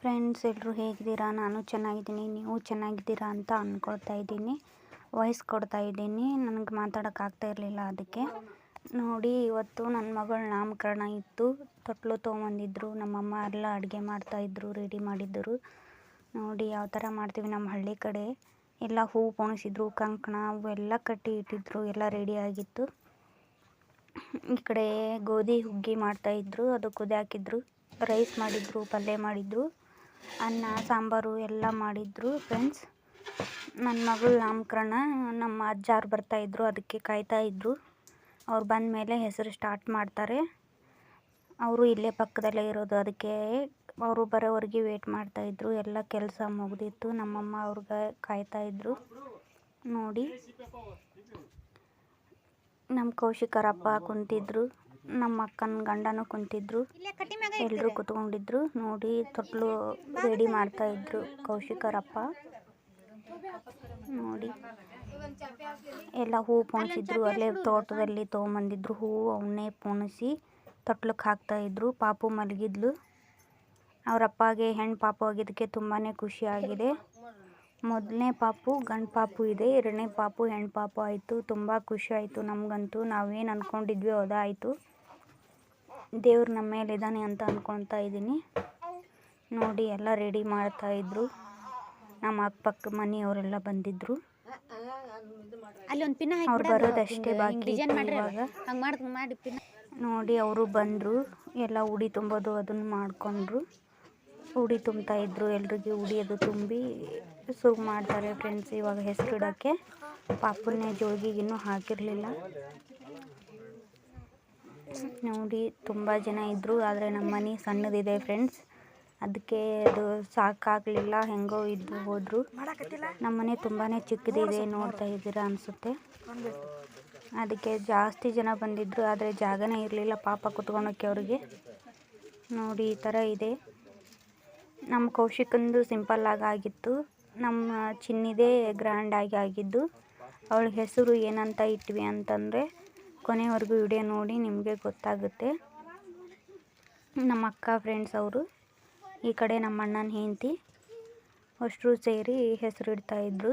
Friends ಎಲ್ಲರೂ ಹೇಗಿದ್ದೀರಾ? ನಾನು ಚೆನ್ನಾಗಿದ್ದೀನಿ. ನೀವು ಚೆನ್ನಾಗಿದ್ದೀರಾ ಅಂತ ಅಂದ್ಕೊಳ್ತಾ ಇದ್ದೀನಿ. ವಾಯ್ಸ್ ಕೊಡ್ತಾ ಇದ್ದೀನಿ. ನನಗೆ ಮಾತಾಡೋಕ್ಕಾಗ್ತಾ ಇರಲಿಲ್ಲ ಅದಕ್ಕೆ. ನೋಡಿ, ಇವತ್ತು ನನ್ನ ಮಗಳ ನಾಮಕರಣ ಇತ್ತು. ತೊಟ್ಲು ತೊಗೊಂಬಂದಿದ್ರು. ನಮ್ಮಮ್ಮ ಎಲ್ಲ ಅಡುಗೆ ಮಾಡ್ತಾಯಿದ್ರು ರೆಡಿ ಮಾಡಿದ್ದರು. ನೋಡಿ, ಯಾವ ಥರ ಮಾಡ್ತೀವಿ ನಮ್ಮ ಹಳ್ಳಿ ಕಡೆ. ಎಲ್ಲ ಹೂವು ಪೋಣಿಸಿದ್ರು, ಕಂಕಣ ಅವೆಲ್ಲ ಕಟ್ಟಿ ಇಟ್ಟಿದ್ರು, ಎಲ್ಲ ರೆಡಿ ಆಗಿತ್ತು. ಈ ಕಡೆ ಗೋಧಿ ಹುಗ್ಗಿ ಮಾಡ್ತಾಯಿದ್ರು ಅದು ಕುದಿ ಹಾಕಿದ್ರು ರೈಸ್ ಮಾಡಿದ್ರು, ಪಲ್ಯ ಮಾಡಿದ್ರು. ಅನ್ನ, ಸಾಂಬಾರು ಎಲ್ಲ ಮಾಡಿದ್ರು ಫ್ರೆಂಡ್ಸ್ ನನ್ನ ಮಗಳು ನಾಮಕರಣ, ನಮ್ಮ ಅಜ್ಜಾರು ಬರ್ತಾಯಿದ್ರು ಅದಕ್ಕೆ ಕಾಯ್ತಾ ಇದ್ರು. ಅವ್ರು ಬಂದ ಮೇಲೆ ಹೆಸರು ಸ್ಟಾರ್ಟ್ ಮಾಡ್ತಾರೆ. ಅವರು ಇಲ್ಲೇ ಪಕ್ಕದಲ್ಲೇ ಇರೋದು, ಅದಕ್ಕೆ ಅವರು ಬರೋವರೆಗೆ ವೇಟ್ ಮಾಡ್ತಾಯಿದ್ರು ಎಲ್ಲ ಕೆಲಸ ಮುಗ್ದಿತ್ತು. ನಮ್ಮಮ್ಮ ಅವ್ರಿಗೆ ಕಾಯ್ತಾ ಇದ್ರು. ನೋಡಿ. ನಮ್ಮ ಕೌಶಿಕರಪ್ಪ ಕುಂತಿದ್ರು. ನಮ್ಮ ಅಕ್ಕನ ಗಂಡನೂ ಕುಂತಿದ್ರು. ಎಲ್ಲರೂ ಕುತ್ಕೊಂಡಿದ್ರು. ನೋಡಿ ತೊಟ್ಲು ರೆಡಿ ಮಾಡ್ತಾ ಇದ್ರು ಕೌಶಿಕರಪ್ಪ. ನೋಡಿ. ಎಲ್ಲ ಹೂ ಪೋಣಿಸಿದ್ರು. ಅಲ್ಲೇ ತೋಟದಲ್ಲಿ ತೊಗೊಂಬಂದಿದ್ರು ಹೂವು ಅವನ್ನೇ ಪೋಣಿಸಿ ತೊಟ್ಲಕ್ಕೆ ಹಾಕ್ತಾಯಿದ್ರು ಪಾಪು ಮಲಗಿದ್ಲು. ಅವರಪ್ಪಗೆ ಹೆಣ್ಣು ಪಾಪು ಆಗಿದ್ದಕ್ಕೆ ತುಂಬಾ ಖುಷಿಯಾಗಿದೆ ಮೊದಲನೇ ಪಾಪು ಗಂಡು ಪಾಪು ಇದೆ. ಎರಡನೇ ಪಾಪು ಹೆಣ್ಣು ಪಾಪು ಆಯಿತು. ತುಂಬ ಖುಷಿ ಆಯಿತು ನಮಗಂತೂ. ನಾವೇನು ಅಂದ್ಕೊಂಡಿದ್ವಿ ಅದಾಯಿತು ದೇವ್ರು ನಮ್ಮ ಮೇಲೆ ಇದ್ದಾನೆ ಅಂತ ಅಂದ್ಕೊಳ್ತಾ ಇದ್ದೀನಿ. ನೋಡಿ ಎಲ್ಲ ರೆಡಿ ಮಾಡ್ತಾಯಿದ್ರು ನಮ್ಮ ಅಕ್ಕಪಕ್ಕ ಮನೆಯವರೆಲ್ಲ ಬಂದಿದ್ದರು ಅವ್ರು ಬರೋದಷ್ಟೇ ಬಾಕಿ ಇವಾಗ. ಮಾಡಿ ನೋಡಿ ಅವರು ಬಂದರು. ಎಲ್ಲ ಉಡಿ ತುಂಬೋದು ಅದನ್ನು ಮಾಡಿಕೊಂಡ್ರು. ಉಡಿ ತುಂಬ್ತಾ ಇದ್ರು. ಎಲ್ರಿಗೆ ಉಡಿ ಅದು ತುಂಬಿ ಶುರು ಮಾಡ್ತಾರೆ ಫ್ರೆಂಡ್ಸ್ ಇವಾಗ ಹೆಸರಿಡೋಕ್ಕೆ ಪಾಪುನೇ ಜೋಳಿಗೆ ಇನ್ನೂ ಹಾಕಿರಲಿಲ್ಲ. ನೋಡಿ, ತುಂಬ ಜನ ಇದ್ದರು ಆದರೆ ನಮ್ಮ ಮನೆ ಸಣ್ಣದಿದೆ ಫ್ರೆಂಡ್ಸ್ ಅದಕ್ಕೆ ಅದು ಸಾಕಾಗಲಿಲ್ಲ, ಹೆಂಗೋ ಇದ್ದು ಹೋದರು. ನಮ್ಮ ಮನೆ ತುಂಬಾ ಚಿಕ್ಕದಿದೆ, ನೋಡ್ತಾ ಇದ್ದೀರಾ ಅನಿಸುತ್ತೆ. ಅದಕ್ಕೆ ಜಾಸ್ತಿ ಜನ ಬಂದಿದ್ದರು ಆದರೆ ಜಾಗನೇ ಇರಲಿಲ್ಲ ಪಾಪ ಕುತ್ಕೊಳಕ್ಕೆ ಅವ್ರಿಗೆ. ನೋಡಿ, ಈ ಥರ ಇದೆ. ನಮ್ಮ ಕೌಶಿಕಂದು ಸಿಂಪಲ್ಲಾಗಿ ಆಗಿತ್ತು. ನಮ್ಮ ಚಿನ್ನಿದೇ ಗ್ರ್ಯಾಂಡಾಗಿ ಆಗಿದ್ದು. ಅವಳ ಹೆಸರು ಏನಂತ ಇಟ್ವಿ ಅಂತಂದರೆ ಕೊನೆವರೆಗೂ ವಿಡಿಯೋ ನೋಡಿ ನಿಮಗೆ ಗೊತ್ತಾಗುತ್ತೆ. ನಮ್ಮ ಅಕ್ಕ ಫ್ರೆಂಡ್ಸ್ ಅವರು, ಈ ಕಡೆ ನಮ್ಮ ಅಣ್ಣನ ಹೆಂಡತಿ, ಅಷ್ಟರು ಸೇರಿ ಹೆಸರು ಇಡ್ತಾಯಿದ್ರು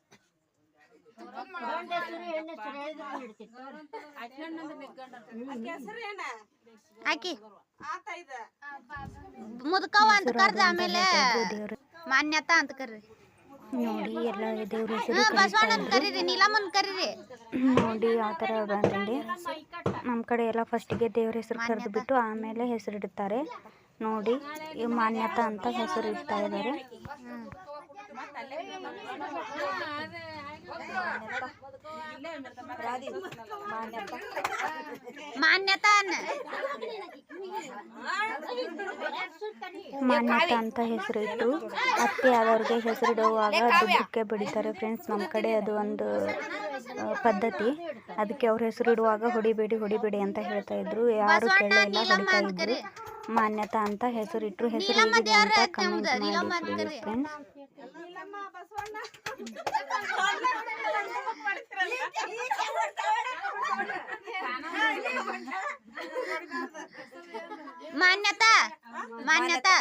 ಆಕಿ. ಮುದುಕವ ಅಂತ ಕರ್ದ ಆಮೇಲೆ ದೇವ್ರ ಮಾನ್ಯತಾ ಅಂತ ಕರ್ರಿ. ನೋಡಿ ಎಲ್ಲ ದೇವ್ರ ಬಸವಣ್ಣನ್ ಕರೀರಿ ನೀಲಮ್ಮನ್ ಕರೀರಿ. ನೋಡಿ ಆ ಥರ ಬಂದಂಗೆ ನಮ್ಮ ಕಡೆ ಎಲ್ಲ ಫಸ್ಟಿಗೆ ದೇವ್ರ ಹೆಸರು ಕರೆದು ಬಿಟ್ಟು ಆಮೇಲೆ ಹೆಸರು ಇಡ್ತಾರೆ. ನೋಡಿ ಈ ಮಾನ್ಯತಾ ಅಂತ ಹೆಸರು ಇಡ್ತಾ ಇದ್ದಾರೆ. ಮಾನ್ಯತಾ ಅನ್ನ ಮಾನ್ಯತಾ ಅಂತ ಹೆಸರು ಇಟ್ಟು ಅತ್ತೆ ಆದವ್ರಿಗೆ ಹೆಸರಿಡುವಾಗ ದುಡ್ಡಕ್ಕೆ ಬಿಡಿತಾರೆ ಫ್ರೆಂಡ್ಸ್ ನಮ್ಮ ಕಡೆ ಅದು ಒಂದು ಪದ್ಧತಿ. ಅದಕ್ಕೆ ಅವ್ರ ಹೆಸರು ಇಡುವಾಗ ಹೊಡಿಬೇಡಿ ಹೊಡಿಬೇಡಿ ಅಂತ ಹೇಳ್ತಾ ಇದ್ರು. ಯಾರು ಕೇಳಲಿಲ್ಲ, ಹೊಡಿತಾ ಇದ್ರು. ಮಾನ್ಯತಾ ಅಂತ ಹೆಸರಿಟ್ರು. ಹೆಸರು ಹೇಗಿದೆ ಅಂತ ಕಮೆಂಟ್ ಮಾಡಿ ಫ್ರೆಂಡ್ಸ್ ಮಾನ್ಯತಾ ಮಾನ್ಯತಾ.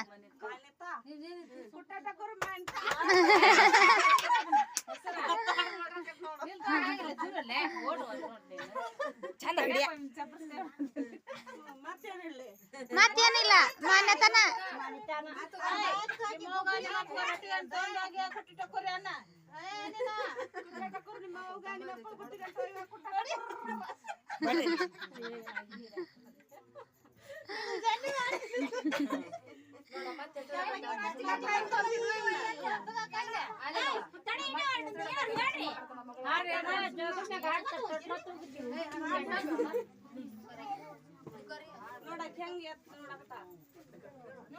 ಮತ್ತೇನಿಲ್ಲ ಮಾನ್ಯತನ. ಚಂದ ಹಿಡಿಯ ಮತ್ತೇನಿಲ್ಲ ಮಾನ್ಯತಾನ ಹುಡುಗಿ ಕಾಣಂಗಿಲ್ಲ ಪಾಪ ಅಲ್ಲ ಆ ಕಡೆ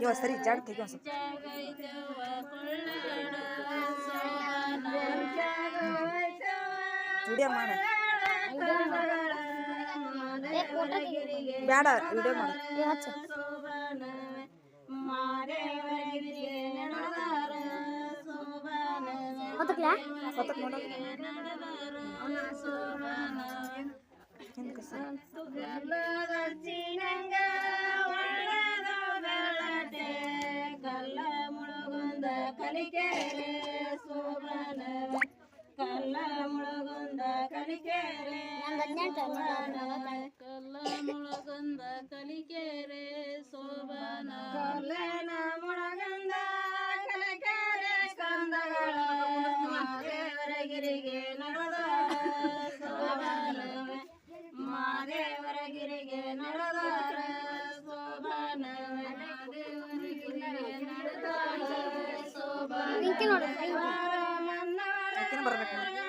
Yo estaré charte con eso. Julia Mara. Ay, ಸ್ವಲ್ಪ ವಿಡಿಯೋ. ಕಲ್ಲ ಮುಳುಗುಂದ ಕಲಿಕೆರೆ ಸೋಬನ ಕಲ್ಲ ಮುಳುಗುಂದ ಕಲಿಕೆರೆ ಬರ್ಬೇಕು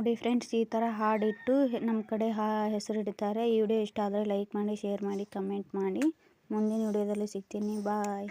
ನೋಡಿ ಫ್ರೆಂಡ್ಸ್, ಈ ಥರ ಹಾಡಿಟ್ಟು ನಮ್ಮ ಕಡೆ ಹಾ ಹೆಸರಿಡ್ತಾರೆ. ಈ ವಿಡಿಯೋ ಇಷ್ಟ ಆದರೆ ಲೈಕ್ ಮಾಡಿ, ಶೇರ್ ಮಾಡಿ, ಕಮೆಂಟ್ ಮಾಡಿ. ಮುಂದಿನ ವಿಡಿಯೋದಲ್ಲಿ ಸಿಗ್ತೀನಿ. ಬಾಯ್.